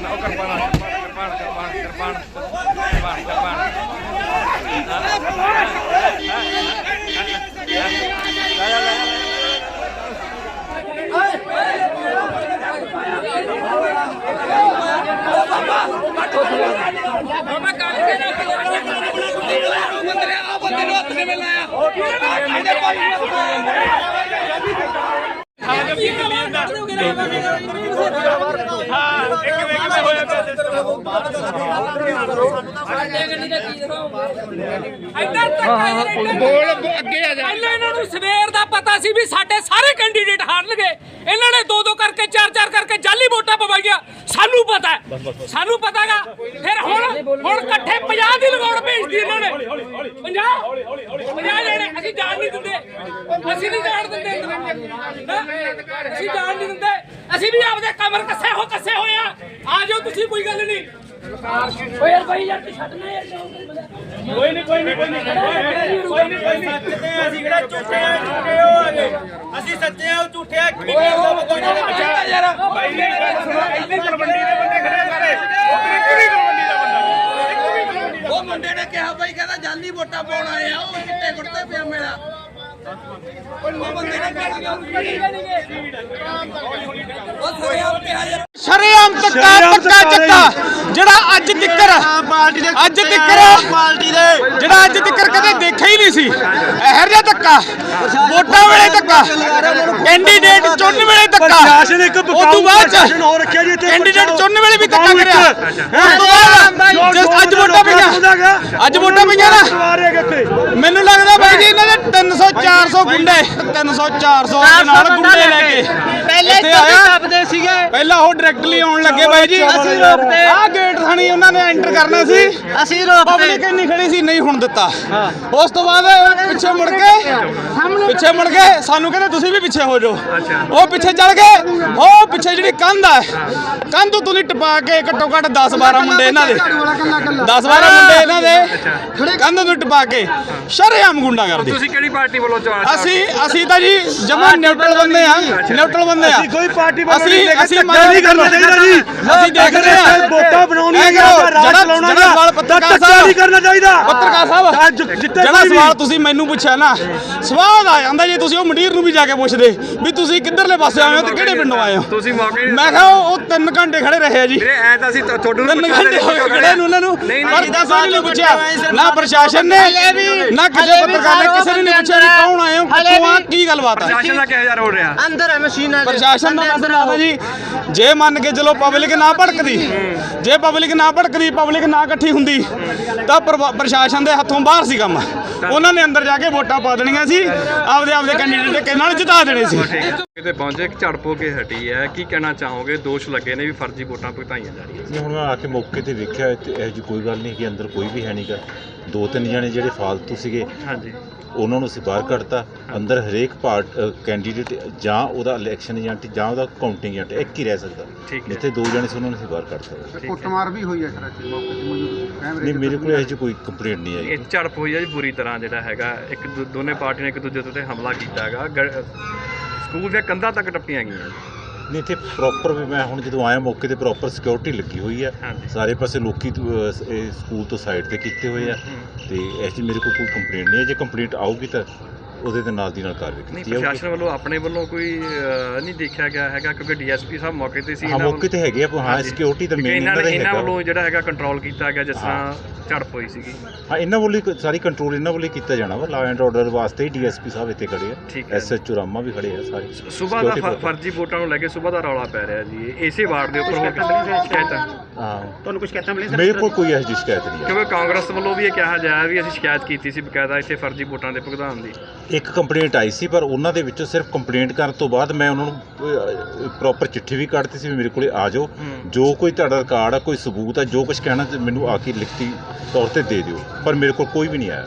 Carpana, oh Carpana, Carpana, Carpana, Carpana, Carpana, Carpana. Oh, ਇੱਧਰ ਤੱਕ ਬੋਲ ਅੱਗੇ ਆ ਜਾ ਪਹਿਲਾਂ ਇਹਨਾਂ ਨੂੰ ਸਵੇਰ ਦਾ ਪਤਾ ਸੀ ਵੀ ਸਾਡੇ ਸਾਰੇ ਕੈਂਡੀਡੇਟ ਹਾਰਨਗੇ। ਇਹਨਾਂ ਨੇ ਦੋ ਦੋ ਕਰਕੇ ਚਾਰ ਚਾਰ ਕਰਕੇ ਜਾਲੀ ਵੋਟਾਂ ਪਵਾਈਆਂ। ਸਾਨੂੰ ਪਤਾ ਹੈ। ਸਾਨੂੰ ਪਤਾਗਾ। ਫਿਰ ਹੁਣ ਹੁਣ ਇਕੱਠੇ 50 ਦੀ ਲਗਾਉਣ ਭੇਜਦੀ ਇਹਨਾਂ ਨੇ। 50 50 ਜਣੇ ਅਸੀਂ ਜਾਣ ਨਹੀਂ ਦਿੰਦੇ ਅਸੀਂ ਨਹੀਂ ਜਾਣ ਦਿੰਦੇ? ਅਸੀਂ ਜਾਣ ਨਹੀਂ ਦਿੰਦੇ ਅਸੀਂ ਵੀ ਆਪਦੇ ਕਮਰ ਕੱਸੇ ਹੋ ਕੱਸੇ ਹੋਏ ਆ ਆ ਜਾਓ ਤੁਸੀਂ ਕੋਈ ਗੱਲ ਨਹੀਂ ਓਏ ਯਾਰ ਭਾਈ ਯਾਰ ਛੱਡਣਾ ਯਾਰ ਕੋਈ ਨਹੀਂ ਕੋਈ ਨਹੀਂ ਕੋਈ ਨਹੀਂ ਕੋਈ ਨਹੀਂ ਕੋਈ ਨਹੀਂ ਸੱਚੇ ਅਸੀਂ ਕਿਹੜਾ ਝੂਠੇ ਆ ਝੂਠੇ ਹੋ ਆਗੇ ਅਸੀਂ ਸੱਚੇ ਆ ਝੂਠੇ ਆ ਬਚਾ ਯਾਰ ਭਾਈ ਨੇ ਸੁਣੋ ਇੰਨੀ ਤਲਵੰਡੀ ਦੇ ਬੰਦੇ ਖੜੇ ਸਾਰੇ ਉਹ ਇੱਕ ਵੀ ਤਲਵੰਡੀ ਦਾ ਬੰਦਾ ਇੱਕ ਵੀ ਤਲਵੰਡੀ ਦਾ ਉਹ ਮੁੰਡੇ ਨੇ ਕਿਹਾ ਬਾਈ ਕਹਿੰਦਾ ਜਾਲੀ ਵੋਟਾਂ ਪਾਉਣ ਆਏ ਆ ਉਹ ਚਿੱਟੇ ਕੁੜਤੇ ਪਜਾਮੇ ਦਾ ਉਹ ਬੰਦੇ ਨੇ ਕਿਹਾ ਉਹ ਸਰਿਆਮ ਕਿਹਾ ਯਾਰ। ਸ਼ਰੇਆਮ ਧੱਕਾ ਧੱਕਾ ਚੱਕਾ ਜਿਹੜਾ ਅੱਜ ਤਿੱਕਰ ਅੱਜ ਤਿੱਕਰ ਪਾਰਟੀ ਦੇ। ਜਿਹੜਾ ਅੱਜ ਤਿੱਕਰ ਕਦੇ ਦੇਖਿਆ ਹੀ ਨਹੀਂ ਸੀ। ਇਹੋ ਜਿਹਾ ਧੱਕਾ। ਵੋਟਾਂ ਵੇਲੇ ਧੱਕਾ। ਕੈਂਡੀਡੇਟ ਚੁਣਨ ਵੇਲੇ ਧੱਕਾ। ਪ੍ਰਸ਼ਾਸਨ ਇੱਕ ਬਕਾਊ ਬਾਅਦ ਪ੍ਰਸ਼ਾਸਨ ਹੋ ਰੱਖਿਆ ਜੀ ਇੱਥੇ ਕੈਂਡੀਡੇਟ ਚੁਣਨ ਵੇਲੇ ਵੀ ਧੱਕਾ ਕਰਿਆ। ਉਸ ਤੋਂ ਬਾਅਦ ਜਿਸ ਅੱਜ ਵੋਟਾਂ ਪਈਆਂ ਅੱਜ ਵੋਟਾਂ ਪਈਆਂ ਨਾ। ਆ ਮੈਨੂੰ ਲੱਗਦਾ ਬਾਈ ਜੀ ਇਹਨਾਂ ਦੇ 300 400 ਗੁੰਡੇ 300 400 ਦੇ ਨਾਲ ਗੁੰਡੇ ਲੈ ਕੇ। ਪਹਿਲੇ ਇੱਥੇ ਆਇਆ। ਸੀਗੇ। ਪਹਿਲਾਂ ਉਹ ਡਾਇਰੈਕਟਲੀ ਆਉਣ ਲੱਗੇ ਬਾਈ ਜੀ। ਅਸੀਂ ਰੋਕਦੇ। ਆਹ ਗੇਟ ਥਾਣੀ ਉਹਨਾਂ ਨੇ ਐਂਟਰ ਕਰਨਾ ਸੀ। ਅਸੀਂ ਪਬਲਿਕ ਇੰਨੀ ਖੜੀ ਸੀ ਨਹੀਂ ਹੁਣ ਦਿੱਤਾ। ਉਸ ਤੋਂ ਬਾਅਦ ਪਿੱਛੇ ਮੁੜ ਕੇ ਪਿੱਛੇ ਮੁੜ ਕੇ ਸਾਨੂੰ ਕਹਿੰਦੇ ਤੁਸੀਂ ਵੀ ਪਿੱਛੇ ਹੋ ਜਾਓ। ਉਹ ਪਿੱਛੇ ਚੱਲ ਗਏ। ਉਹ ਪਿੱਛੇ ਜਿਹੜੀ ਕੰਧ ਆ ਕੰਧ ਤੋਂ ਤੁਸੀਂ ਟਪਾ ਕੇ ਘੱਟੋ ਘੱਟ 10 12 ਮੁੰਡੇ ਇਹਨਾਂ ਦੇ। 10 12 ਮੁੰਡੇ ਇਹਨਾਂ ਦੇ ਕੰਧ ਤੋਂ ਟਪਾ ਕੇ ਸ਼ਰੇਆਮ ਗੁੰਡਾ ਕਰਦੇ। ਤੁਸੀਂ ਕਿਹੜੀ ਪਾਰਟੀ ਵੱਲੋਂ ਚੋਣ ਅਸੀਂ ਅਸੀਂ ਤਾਂ ਜੀ ਜਮਾ ਨਿਊਟਰਲ ਬੰਦੇ ਆ ਨਿਊਟਰਲ ਬੰਦੇ ਆ ਅਸੀਂ ਕੋਈ ਪਾਰਟੀ ਵੱਲੋਂ ਅਸੀਂ ਨਹੀਂ ਦੇਖਦੇ, ਅਸੀਂ ਧੱਕਾ ਨਹੀਂ ਕਰਨਾ ਚਾਹੀਦਾ ਜੀ। ਅਸੀਂ ਦੇਖਦੇ ਆ ਵੋਟਾਂ ਬਣਾਉਣੀਆਂ ਇਹ ਕਰੋ, ਜਾਂ ਰਾਜ ਜਿਹੜਾ- ਚਲਾਉਣਾ ਜਿਹੜਾ ਸਵਾਲ ਪੱਤਰਕਾਰ ਧੱਕਾ ਨਹੀਂ ਕਰਨਾ ਚਾਹੀਦਾ। ਪੱਤਰਕਾਰ ਸਾਹਿਬ। ਜਿਹੜਾ ਸਵਾਲ ਤੁਸੀਂ ਮੈਨੂੰ ਪੁੱਛਿਆ ਨਾ ਸਵਾਲ ਆ ਜਾਂਦਾ ਜੇ ਤੁਸੀਂ ਉਹ ਮੰਡੀਰ ਨੂੰ ਵੀ ਜਾ ਕੇ ਪੁੱਛਦੇ ਵੀ ਤੁਸੀਂ ਕਿੱਧਰਲੇ ਪਾਸੇ ਆਏ ਹੋ ਤੇ ਕਿਹੜੇ ਪਿੰਡੋਂ ਆਏ ਹੋ? ਤੁਸੀਂ ਮੌਕੇ ਮੈਂ ਕਿਹਾ ਉਹ ਉਹ ਤਿੰਨ ਘੰਟੇ ਖੜੇ ਰਹੇ ਆ ਜੀ। ਵੀਰੇ ਐ ਤਾਂ ਅਸੀਂ ਤੁਹਾਨੂੰ ਹੋ ਗਏ ਖੜੇ ਨੂੰ ਉਹਨਾਂ ਨੂੰ। ਨਹੀਂ ਪਰ ਨੇ ਨਹੀਂ ਪੁੱਛਿਆ ਨਾ ਪ੍ਰਸ਼ਾਸਨ ਨੇ ਨਾ ਕਿਸੇ ਪੱਤਰਕਾਰ ਨੇ ਕਿਸੇ ਨੇ ਨਹੀਂ ਪੁੱਛਿਆ ਵੀ ਕੌਣ ਆਏ ਹੋ ਕਿੱਥੋਂ ਆ ਕੀ ਗੱਲਬਾਤ ਆ? ਪ੍ਰਸ਼ਾਸਨ ਦਾ ਕਿਹੋ ਜਿਹਾ ਰੋਲ ਰਿਹਾ? ਅੰਦਰ ਹੈ ਮਸ਼ੀਨਾਂ ਦੇ ਪ੍ਰਸ਼ਾਸਨ ਦਾ ਮਸਲਾ ਆਦਾ ਜੀ। ਜੇ ਮੰਨ ਕੇ ਚਲੋ ਪਬਲਿਕ ਨਾ ਭੜਕਦੀ ਜੇ ਪਬਲਿਕ ਨਾ ਭੜਕਦੀ ਪਬਲਿਕ ਨਾ ਇਕੱਠੀ ਹੁੰਦੀ ਤਾਂ ਪ੍ਰਵਾ- ਪ੍ਰਸ਼ਾਸਨ ਦੇ ਹੱਥੋਂ ਬਾਹਰ ਸੀ ਕੰਮ। ਉਹਨਾਂ ਨੇ ਅੰਦਰ ਜਾ ਕੇ ਵੋਟਾਂ ਪਾ ਦੇਣੀਆਂ ਸੀ ਆਪਦੇ ਆਪਦੇ ਕੈਂਡੀਡੇਟ ਕੇ ਨਾਲ ਜਿਤਾ ਦੇਣੇ ਸੀ। ਕਿਤੇ ਪਹੁੰਚੇ ਇੱਕ ਝੜਪ ਕੇ ਹਟੀ ਹੈ। ਕੀ ਕਹਿਣਾ ਚਾਹੋਗੇ? ਦੋਸ਼ ਲੱਗੇ ਨੇ ਵੀ ਫਰਜ਼ੀ ਵੋਟਾਂ ਭੁਗਤਾਈਆਂ ਜਾ ਰਹੀਆਂ ਨਹੀਂ ਹੁਣ ਮੈਂ ਆ ਕੇ ਮੌਕੇ ਤੇ ਵੇਖਿਆ ਇੱਥੇ ਇਹੋ ਜਿਹੀ ਕੋਈ ਗੱਲ ਨਹੀਂ ਕਿ ਅੰਦਰ ਕੋਈ ਵੀ ਹੈ ਨਹੀਂਗਾ ਦੋ ਤਿੰਨ ਜਣੇ ਜਿਹੜੇ ਫਾਲਤੂ ਸੀਗੇ ਹਾਂਜੀ। ਉਹਨਾਂ ਨੂੰ ਅਸੀਂ ਬਾਹਰ ਕੱਢਤਾ। ਅੰਦਰ ਹਰੇਕ ਪਾਰਟ ਕੈਂਡੀਡੇਟ ਜਾਂ ਉਹਦਾ ਇਲੈਕਸ਼ਨ ਏਜੰਟ ਜਾਂ ਉਹਦਾ ਕਾਊਂਟਿੰਗ ਏਜੰਟ ਇੱਕ ਹੀ ਰਹਿ ਸਕਦਾ। ਠੀਕ ਹੈ। ਜਿੱਥੇ ਦੋ ਜਣੇ ਸੀ ਉਹਨਾਂ ਨੂੰ ਅਸੀਂ ਬਾਹਰ ਕੱਢਤਾ ਕੁੱਟਮਾਰ ਵੀ ਹੋਈ ਹੈ ਸਰ ਇੱਥੇ ਮੌਕੇ ਤੇ ਮੌਜੂਦ। ਕੈਮਰੇ ਨਹੀਂ ਮੇਰੇ ਕੋਲ ਇਹੋ ਜਿਹੀ ਕੋਈ ਕੰਪਲੇਂਟ ਨਹੀਂ ਆਈ। ਇਹ ਝੜਪ ਹੋਈ ਹੈ ਜੀ ਬੁਰੀ ਤਰ੍ਹਾਂ ਜਿਹੜਾ ਹੈਗਾ। ਇੱਕ ਦੂ- ਦੋਨੇ ਪਾਰਟੀਆਂ ਨੇ ਇੱਕ ਦੂਜੇ ਤੇ ਹਮਲਾ ਕੀਤਾ ਹੈਗਾ। ਸਕੂਲ ਦੀਆਂ ਕੰਧਾਂ ਤੱਕ ਟੱਪੀਆਂ ਗਈਆਂ। ਨਹੀਂ ਇੱਥੇ ਪ੍ਰੋਪਰ ਵੀ ਮੈਂ ਹੁਣ ਜਦੋਂ ਆਇਆ ਮੌਕੇ ਤੇ ਪ੍ਰੋਪਰ ਸਿਕਿਉਰਿਟੀ ਲੱਗੀ ਹੋਈ ਹੈ ਹਾਂਜੀ। ਸਾਰੇ ਪਾਸੇ ਲੋਕੀ ਤੋਂ, ਅਹ, ਇਹ ਸਕੂਲ ਤੋਂ ਸਾਈਡ ਤੇ ਕੀਤੇ ਹੋਏ ਆ। ਤੇ ਇਹ 'ਚ ਮੇਰੇ ਕੋਲ ਕੋਈ ਕੰਪਲੇਂਟ ਨਹੀਂ ਹੈ ਜੇ ਕੰਪਲੇਂਟ ਆਊਗੀ ਤਾਂ ਉਹਦੇ ਤੇ ਨਾਲ ਦੀ ਨਾਲ ਕਾਰਵਾਈ ਨਹੀਂ ਕੀਤੀ ਜਾਊਗੀ। ਪ੍ਰਸ਼ਾਸਨ ਵੱਲੋਂ ਆਪਣੇ ਵੱਲੋਂ ਕੋਈ ਅਹ, ਨਹੀਂ ਦੇਖਿਆ ਗਿਆ ਹੈਗਾ ਕਿਉਂਕਿ ਡੀਐਸਪੀ ਸਾਹਿਬ ਮੌਕੇ ਤੇ ਸੀ ਹਾਂ ਇਹਨਾਂ ਮੌਕੇ ਤੇ ਹੈਗੇ ਆ ਹਾਂ ਹਾਂਜੀ। ਸਿਕਿਉਰਿਟੀ ਤਾਂ ਕਿਉਂਕਿ ਮੇਨ ਇਹਨਾਂ ਇਹਨਾਂ ਦਾ ਨੇ ਇਹਨਾਂ ਹੈਗਾ। ਵੱਲੋਂ ਜਿਹੜਾ ਹੈਗਾ ਕੰਟਰੋਲ ਕੀਤਾ ਗਿਆ ਜਿਸ ਤਰ੍ਹਾਂ ਝੜਪ ਹੋਈ ਸੀਗੀ। ਹਾਂ ਇਹਨਾਂ ਵੱਲੋਂ ਹੀ ਕ- ਸਾਰੀ ਕੰਟਰੋਲ ਇਹਨਾਂ ਵੱਲੋਂ ਹੀ ਕੀਤਾ ਜਾਣਾ ਵਾ। ਲਾ ਐਂਡ ਆਰਡਰ ਵਾਸਤੇ ਹੀ ਡੀਐਸਪੀ ਸਾਹਿਬ ਇੱਥੇ ਖੜੇ ਠੀਕ ਆ ਹੈ। ਐਸਐਚਓ ਰਾਮਾ ਵੀ ਖੜੇ ਆ ਸਾਰੇ। ਸਵੇਰ ਦਾ Security ਫ- proper। ਫਰਜ਼ੀ ਵੋਟਾਂ ਨੂੰ ਲੈ ਕੇ ਸਵੇਰ ਦਾ ਰੌਲਾ ਪੈ ਰਿਹਾ ਜੀ। ਇਹ ਇਸੇ ਵਾਰਡ ਦੇ ਉੱਪਰ ਹੋ ਕੇ ਸ਼ਿਕਾਇਤਾਂ? ਹਾਂ। ਤੁਹਾਨੂੰ ਕੁਝ ਕਹਿਤਾ ਮਿਲੇ ਮੇਰੇ ਕੋਲ ਕੋਈ ਇਹੋ ਜਿਹੀ ਸ਼ਿਕਾਇਤ ਨਹੀਂ ਹੈ ਕਿਉਂਕਿ ਕਾਂਗਰਸ ਵੱਲੋਂ ਵੀ ਇਹ ਕਿਹਾ ਜਾ ਵੀ ਅਸੀਂ ਸ਼ਿਕਾਇਤ ਕੀਤੀ ਸੀ ਬਕਾਇਦਾ ਇੱਥੇ ਫਰਜ਼ੀ ਵੋਟਾਂ ਦੇ ਭੁਗਤਾਨ ਦੀ। ਇੱਕ ਕੰਪਲੇਂਟ ਆਈ ਸੀ ਪਰ ਉਹਨਾਂ ਦੇ ਵਿੱਚੋਂ ਸਿਰਫ ਕੰਪਲੇਂਟ ਕਰਨ ਤੋਂ ਬਾਅਦ ਮੈਂ ਉਹਨਾਂ ਨੂੰ ਪ੍ਰੋਪਰ ਚਿੱਠੀ ਵੀ ਕੱਢਤੀ ਸੀ ਵੀ ਮੇਰੇ ਕੋਲੇ ਆ ਜਾਓ। ਜੋ ਕੋਈ ਤੁਹਾਡਾ ਰਿਕਾਰਡ ਆ ਕੋਈ ਸਬੂਤ ਆ ਜੋ ਕੁਝ ਕਹਿਣਾ ਮੈਨੂੰ ਆ ਕੇ ਲਿਖਤੀ ਤੌਰ ਤੇ ਦੇ ਦਿਓ। ਪਰ ਮੇਰੇ ਕੋਲ ਕੋਈ ਵੀ ਨਹੀਂ ਆਇਆ।